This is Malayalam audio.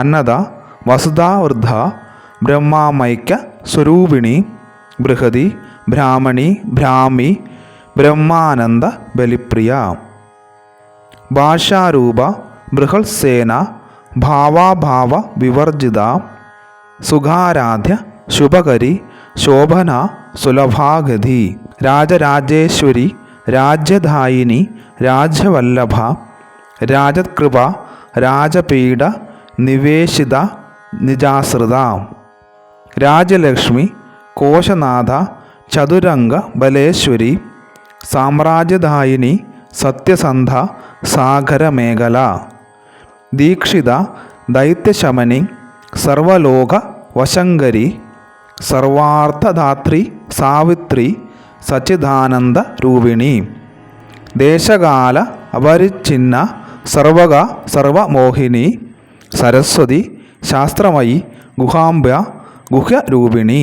അന്നദ വസുധാവൃദ്ധ ബ്രഹ്മാമൈക്യ സ്വരൂപിണി ബൃഹതി ബ്രാഹ്മണി ബ്രാഹ്മി ബ്രഹ്മാനന്ദ ബലിപ്രിയ. ഭാഷാരൂപ ബൃഹത്സേന ഭാവാഭാവ വിവർജിത സുഖാരാധ്യ ശുഭകരി ശോഭന സുലഭാഗതി രാജരാജേശ്വരി രാജ്യധായിനി രാജവല്ലഭ രാജകൃപ രാജപീഠ നിവേശിത നിജാശ്രിത. രാജലക്ഷ്മി കോശനാഥ ചതുരംഗ ബലേശ്വരി സാമ്രാജ്യദായിനി സത്യസന്ധ സാഗരമേഖല. ദീക്ഷിത ദൈത്യശമനി സർവലോക വശങ്കരി സർവാർത്ഥദാത്രി സാവിത്രി സച്ചിദാനന്ദ രൂപിണി. ദേശകാല അപരിച്ഛിന്ന സർവക സർവമോഹിനി സരസ്വതി ശാസ്ത്രമയി ഗുഹാംബ ഗുഹ്യരൂപിണി